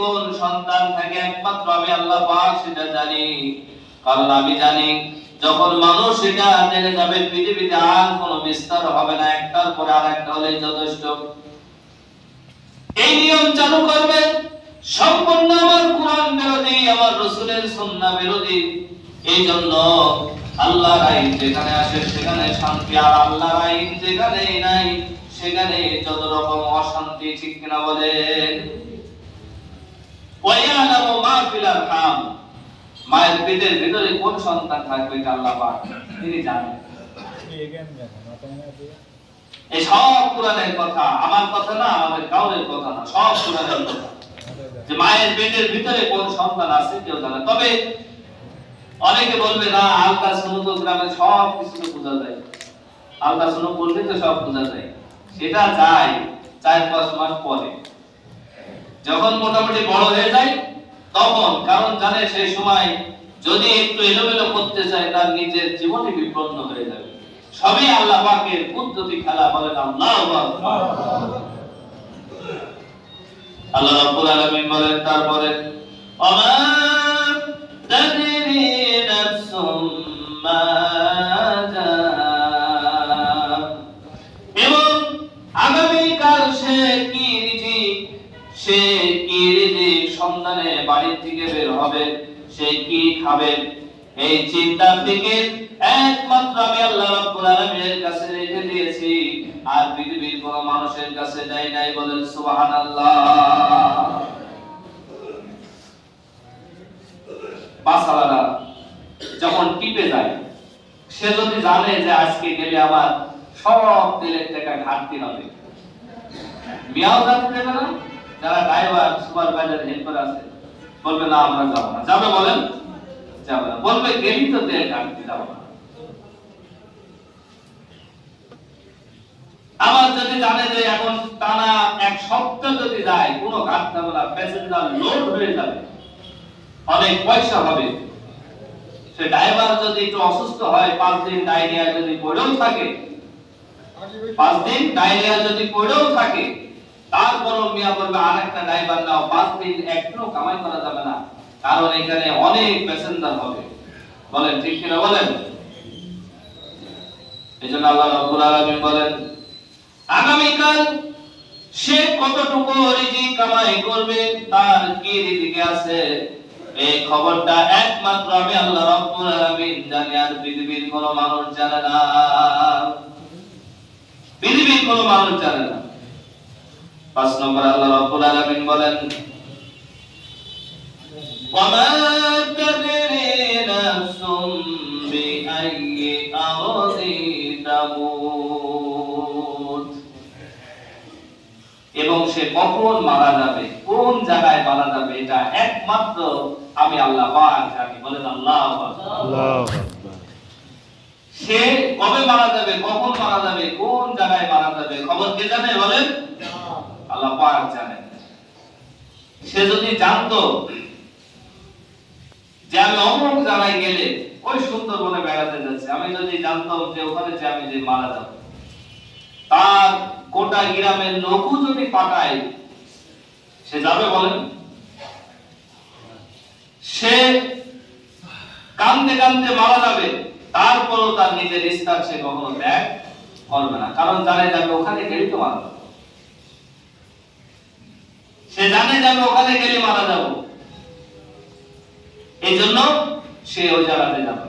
কোন সন্তান থাকে একমাত্র আমি আল্লাহ পাক, সেটা জানি। কারণ আমি জানি, যখন মানুষ জেনে যাবে, পৃথিবীতে আর বিস্তার হবে না। একটার পরে আর একটা যথেষ্ট। এই নিয়ম চালু সম্পূর্ণ আমার কোরআন বিরোধী, আমার রসুলের সুন্নাহ বিরোধী। এই জন্য আল্লাহর আইন যেখানে আসে সেখানে শান্তি, আর আল্লাহর আইন যেখানে নাই, সেখানে যত রকম অশান্তি ঠিক কিনা বলেন। মায়ের পেটের ভিতরে কোন সন্তান থাকবে এটা আল্লাহ পাক? তিনি জানেন। এই সব কোরআনের কথা, আমার কথা না, আমাদের কাউরের কথা না, সব কোরআনের কথা। যে মায়ের পেটের ভিতরে কোন সন্তান আছে কেউ জানে তবে অনেকে বলবে, না আলতা সুনুত গ্রামে সব কিছু বোঝা যায়। আলতা সুনুত বললে তো সব বোঝা যায়। সেটা যায় চার পাঁচ মাস পরে। যখন মোটামুটি বড় হয়ে যায় তখন, কারণ জানে সেই সময় যদি একটু এলোমেলো করতে চায়, তার নিজের জীবনে বিপন্ন হয়ে যাবে। সবই আল্লাহ পাকের কুদরতি খেলা বলেন আল্লাহ আল্লাহ রাব্বুল আলামিন বলেন, তারপরে ওমা সন্ধানে বাড়ি থেকে বের হবে, সে কি খাবে? এই চিন্তা থেকে একমাত্র আমি আল্লাহ রাব্বুল আলামিনের কাছে রেখে দিয়েছি। আর পৃথিবীর কোন মানুষের কাছে যাই নাই বলেন সুবহানাল্লাহ। বাসালারা যখন টিপে যায়, সে যদি জানে যে আজকে গেলে আমার সব তেলের টাকা ঘাটতি হবে। মিয়াও যাতে দেবে না? যারা ড্রাইভার সুপারভাইজার হেল্পার আছে বলবে, না, আমরা যাব না। যাবে বলেন? যাবে না। বলবে, গেলি তো তেল ঘাটতি যাব না। আবার যদি জানে যে এখন টানা এক সপ্তাহ যদি যায়, কোনো হবে না প্যাসেঞ্জার লোড হয়ে যাবে। অনেক পয়সা হবে। সে ড্রাইভার যদি একটু অসুস্থ হয়, পাঁচ দিন ডায়রিয়া যদি পড়েও থাকে, পাঁচ দিন ডায়রিয়া যদি পড়েও থাকে মিয়া বলবে আর একটা ড্রাইভার নাও, পাঁচ একটু কামাই করা যাবে না। কারণ এখানে অনেক প্যাসেঞ্জার হবে। বলেন, ঠিক কিনা বলেন? এই জন্য আল্লাহ রাব্বুল বলেন, আগামীকাল সে কতটুকু রিজিক কামাই করবে তার কি রিজিকে আছে? এই খবরটা একমাত্র আমি আল্লাহ রাব্বুল জানি, আর পৃথিবীর কোন মানুষ জানে না। পৃথিবীর কোন মানুষ জানে না। পাঁচ নম্বর আল্লাহ রাব্বুল আলামিন বলেন وما تدري نفس بأي أرض تموت এবং সে কখন মারা যাবে কোন জায়গায় মারা যাবে এটা একমাত্র আমি আল্লাহ পাক জানি বলেন আল্লাহ সে কবে মারা যাবে কখন মারা যাবে কোন জায়গায় মারা যাবে খবর কে জানে বলেন আল্লাহ পাক জানেন সে যদি জানতো যে আমি অমুক জায়গায় গেলে ওই সুন্দরবনে বেড়াতে যাচ্ছে, আমি যদি জানতাম যে ওখানে যে আমি যে মারা যাব, তার গোটা গ্রামের লোকও যদি পাঠায়, সে যাবে বলেন? সে কান্দতে কান্দতে মারা যাবে, তারপরও তার নিজের ইস্তার সে কখনো ত্যাগ করবে না। কারণ জানে যাবে ওখানে গেলেই তো মারা যাবে। সে জানে যে আমি ওখানে গেলে মারা যাব। এই জন্য সে ওই জায়গাতে যাবে।